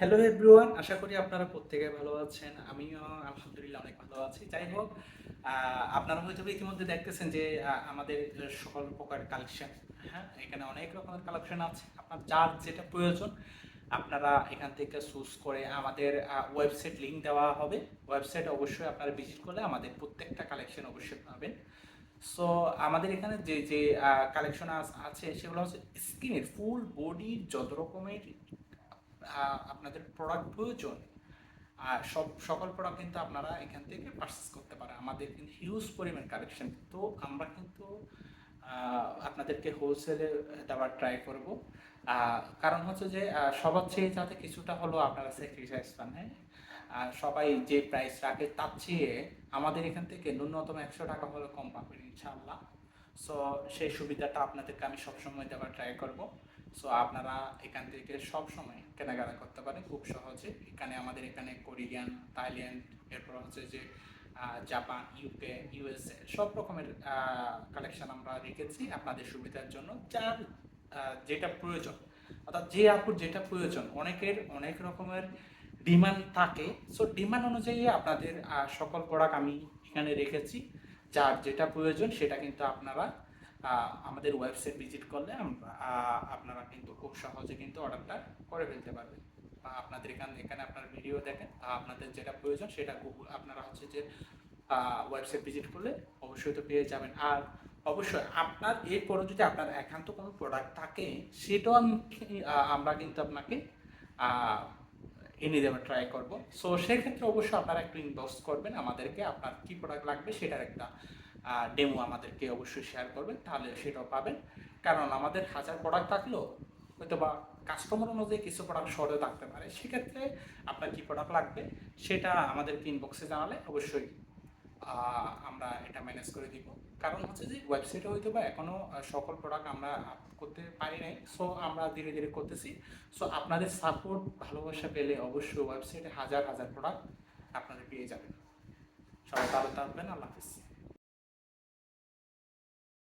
Hello everyone আশা করি আপনারা প্রত্যেকে ভালো আছেন। আমিও আলহামদুলিল্লাহ অনেক ভালো আছি। যাই হোক আপনারা হয়তো ইতিমধ্যে দেখতেছেন যে আমাদের সকল প্রকার কালেকশন হ্যাঁ এখানে অনেক রকমের কালেকশন আছে। আপনার যার যেটা প্রয়োজন, আপনারা এখান থেকে চুজ করে আমাদের ওয়েবসাইট লিঙ্ক দেওয়া হবে। ওয়েবসাইট অবশ্যই আপনারা ভিজিট করলে আমাদের প্রত্যেকটা কালেকশন অবশ্যই পাবেন। সো আমাদের এখানে যে যে কালেকশন আছে, সেগুলো হচ্ছে স্কিনের ফুল বডির যত রকমের আপনাদের প্রোডাক্ট প্রয়োজন। আর সব, সকল প্রোডাক্ট কিন্তু আপনারা এখান থেকে পারচেস করতে পারেন। আমাদের কিন্তু হিউজ পরিমাণ কালেকশন তো আমরা কিন্তু আপনাদেরকে হোলসেলে দেওয়ার ট্রাই করব। কারণ হচ্ছে যে সবার চেয়ে যাতে কিছুটা হলেও আপনারা স্যাক্রিফাইস পান হ্যাঁ? আর সবাই যে প্রাইস রাখে তার চেয়ে আমাদের এখান থেকে ন্যূনতম একশো টাকা হলে কম পাবেন, ইনশাআল্লাহ। সো সেই সুবিধাটা আপনাদেরকে আমি সবসময় দেওয়ার ট্রাই করব। সো আপনারা এখান থেকে সব সময় কেনাকাটা করতে পারেন। খুব সহজে। এখানে আমাদের এখানে কোরিয়ান, থাইল্যান্ড, এরপর হচ্ছে যে জাপান ইউকে ইউএসএ সব রকমের কালেকশন আমরা রেখেছি আপনাদের সুবিধার জন্য। যার যেটা প্রয়োজন, অর্থাৎ যে আপুর যেটা প্রয়োজন, অনেকের অনেক রকমের ডিমান্ড থাকে। সো ডিমান্ড অনুযায়ী আপনাদের সকল প্রোডাক্ট আমি এখানে রেখেছি। যার যেটা প্রয়োজন সেটা কিন্তু আপনারা আমাদের ওয়েবসাইট ভিজিট করলে আপনারা কিন্তু খুব সহজে কিন্তু অর্ডারটা করে ফেলতে পারবেন। বা আপনাদের এখানে এখানে আপনার ভিডিও দেখেন আপনাদের যেটা প্রয়োজন সেটা আপনারা হচ্ছে যে ওয়েবসাইট ভিজিট করলে অবশ্যই তো পেয়ে যাবেন। আর অবশ্যই আপনার, এরপরও যদি আপনার একান্ত কোনো প্রোডাক্ট থাকে, সেটাও আমি আমরা কিন্তু আপনাকে এনে দেওয়ার ট্রাই করব। সো সেক্ষেত্রে অবশ্যই আপনারা একটু ইনবক্স করবেন আমাদেরকে, আপনার কী প্রোডাক্ট লাগবে সেটার একটা ডেমো আমাদেরকে অবশ্যই শেয়ার করবেন, তাহলে সেটাও পাবেন। কারণ আমাদের হাজার প্রোডাক্ট থাকলেও হয়তো বা কাস্টমার অনুযায়ী কিছু প্রোডাক্ট শর্টে থাকতে পারে। সেক্ষেত্রে আপনার কি প্রোডাক্ট লাগবে সেটা আমাদেরকে ইনবক্সে জানালে অবশ্যই আমরা এটা ম্যানেজ করে দিব। কারণ হচ্ছে যে ওয়েবসাইটে হয়তো বা এখনও সকল প্রোডাক্ট আমরা করতে পারি নাই। সো আমরা ধীরে ধীরে করতেছি। সো আপনাদের সাপোর্ট ভালোবাসা পেলে অবশ্যই ওয়েবসাইটে হাজার হাজার প্রোডাক্ট আপনাদের পেয়ে যাবেন। সবাই ভালো থাকবেন। আল্লাহ হাফিজ।